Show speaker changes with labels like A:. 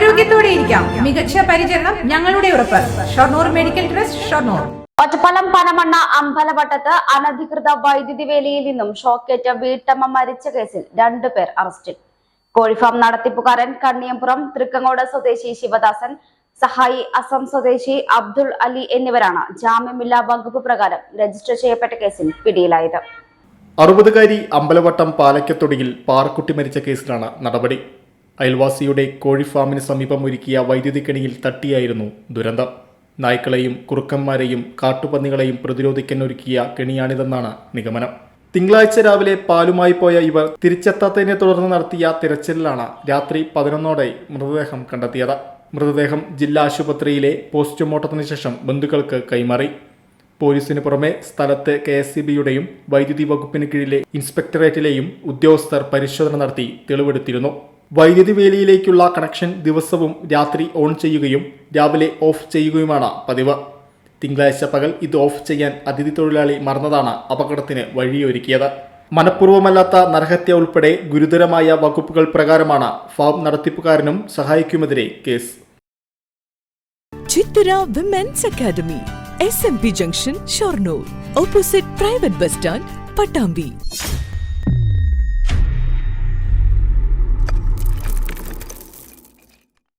A: ആരോഗ്യത്തോടെ ഇരിക്കാം മികച്ച പരിചരണം ഞങ്ങളുടെ ഉറപ്പ്. Shoranur medical trust Shoranur.
B: Ottapalam Panamanna അമ്പലവട്ടത്ത് അനധികൃത വൈദ്യുതി വേലിയിൽ നിന്നും ഷോക്കേറ്റ വീട്ടമ്മ മരിച്ച കേസിൽ രണ്ടുപേർ അറസ്റ്റിൽ. കോഴിഫാം നടത്തിപ്പുകാരൻ കണ്ണിയമ്പുറം തൃക്കങ്ങോട് സ്വദേശി ശിവദാസൻ സഹായി അസം സ്വദേശി അബ്ദുൾ അലി എന്നിവരാണ് ജാമ്യമില്ലാ വകുപ്പ് പ്രകാരം രജിസ്റ്റർ ചെയ്യപ്പെട്ട കേസിൽ പിടിയിലായത്.
C: അറുപതുകാരി അമ്പലവട്ടം പാലക്കത്തൊടിയിൽ പാറക്കുട്ടി മരിച്ച കേസിലാണ് നടപടി. അയൽവാസിയുടെ കോഴിഫാമിന് സമീപം ഒരുക്കിയ വൈദ്യുതി കെണിയിൽ തട്ടിയായിരുന്നു ദുരന്തം. നായ്ക്കളെയും കുറുക്കന്മാരെയും കാട്ടുപന്നികളെയും പ്രതിരോധിക്കാൻ ഒരുക്കിയ കെണിയാണിതെന്നാണ് നിഗമനം. തിങ്കളാഴ്ച രാവിലെ പാലുമായി പോയ ഇവർ തിരിച്ചെത്താത്തതിനെ തുടർന്ന് നടത്തിയ തിരച്ചിലിലാണ് രാത്രി പതിനൊന്നോടെ മൃതദേഹം കണ്ടെത്തിയത്. മൃതദേഹം ജില്ലാ ആശുപത്രിയിലെ പോസ്റ്റ്മോർട്ടത്തിന് ശേഷം ബന്ധുക്കൾക്ക് കൈമാറി. പോലീസിന് പുറമെ സ്ഥലത്ത് കെ എസ് സി ബിയുടെയും വൈദ്യുതി വകുപ്പിന് കീഴിലെ ഇൻസ്പെക്ടറേറ്റിലെയും ഉദ്യോഗസ്ഥർ പരിശോധന നടത്തി തെളിവെടുത്തിരുന്നു. വൈദ്യുതി വേലിയിലേക്കുള്ള കണക്ഷൻ ദിവസവും രാത്രി ഓൺ ചെയ്യുകയും രാവിലെ ഓഫ് ചെയ്യുകയുമാണ് പതിവ്. തിങ്കളാഴ്ച പകൽ ഇത് ഓഫ് ചെയ്യാൻ അതിഥി തൊഴിലാളി മറന്നതാണ് അപകടത്തിന് വഴിയൊരുക്കിയത്. മനഃപൂർവമല്ലാത്ത നരഹത്യ ഉൾപ്പെടെ ഗുരുതരമായ വകുപ്പുകൾ പ്രകാരമാണ് ഫാം നടത്തിപ്പുകാരനും സഹായിക്കുമെതിരെ case.
D: Chithara women's academy junction Shoranur opposite private bus stand Pattambi